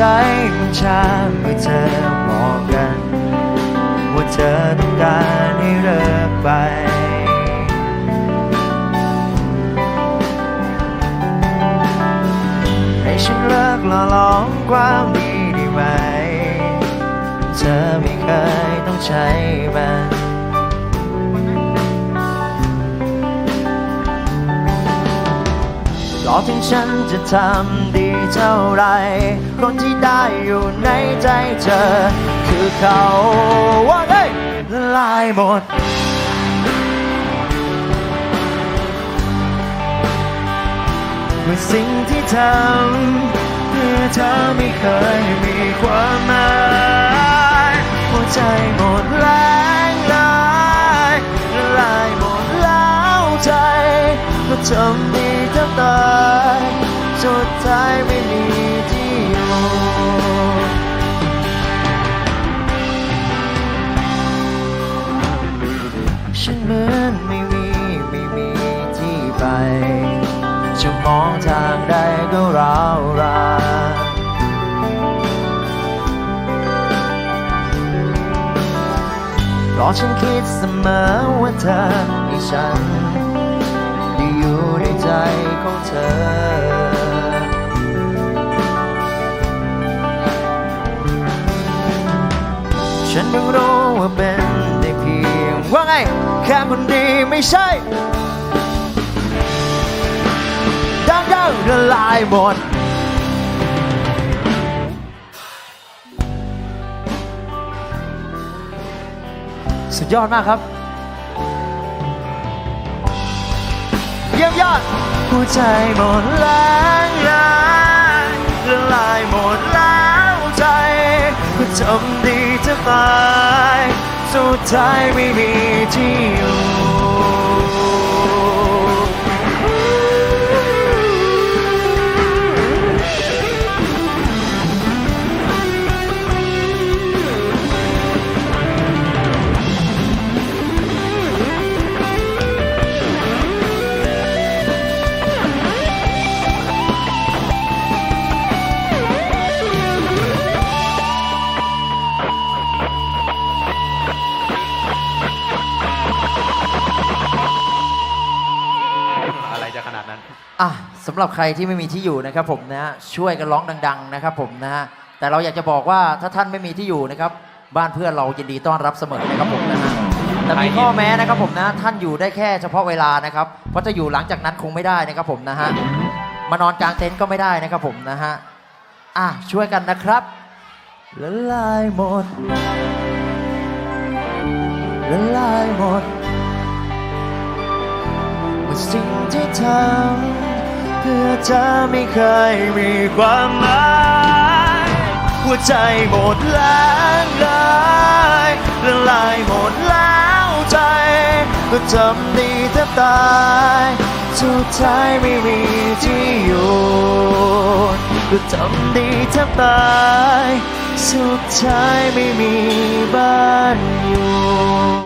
ใจมันชาเมื่อเธอบอกกัน ว่าเธอต้องการให้เลิกไป ให้ฉันเลิกหล่อหลอมความดีได้ไหม เธอไม่เคยต้องใช้มัน ถึงฉันจะทำดีเท่าไร คนที่ได้อยู่ในใจเธอ คือเขาว่าได้ละลายหมดเมื่อสิ่งที่ทำเพื่อเธอไม่เคยมีความหมายหัวใจหมดแรงลายละลายหมดแล้วใจก็ทำ้ายไม่มีที่อยู่ฉันเหมือนไม่มีไม่มีที่ไปจะมองทางใดก็ราวรานเพราะฉันคิดเสมอว่าเธอให้ฉันได้อยู่ในใจของเธอ ฉันเพิ่งรู้ว่าเป็นได้เพียงว่าไงแค่คนดีไม่ใช่ดังดังละลายหมดสุดยอดมากครับ เยี่ยมยอดหัวใจหมดแรงลายละลายหมดแล้วใจก็ทำดี สุดท้ายไม่มีที่อยู่ นั้น อะสำหรับใครที่ไม่มีที่อยู่นะครับผมนะฮะช่วยกันร้องดัง ๆ นะครับผมนะฮะแต่เราอยากจะบอกว่าถ้าท่านไม่มีที่อยู่นะครับ บ้านเพื่อนเรายินดีต้อนรับเสมอนะครับผมนะฮะแต่มีข้อแม้นะครับผมนะท่านอยู่ได้แค่เฉพาะเวลานะครับเพราะถ้าอยู่หลังจากนั้นคงไม่ได้นะครับผมนะฮะมานอนกลางเต็นท์ก็ไม่ได้นะครับผมนะฮะอะช่วยกันนะครับละลายหมดละลายหมดว่าสิ่ง ทำเพื่อเธอไม่เคยมีความหมายหัวใจหมดแรงเลยละลายหมดแล้วใจก็ทำดีแทบตายสุดท้ายไม่มีที่อยู่ก็ทำดีแทบตายสุดท้ายไม่มีบ้านอยู่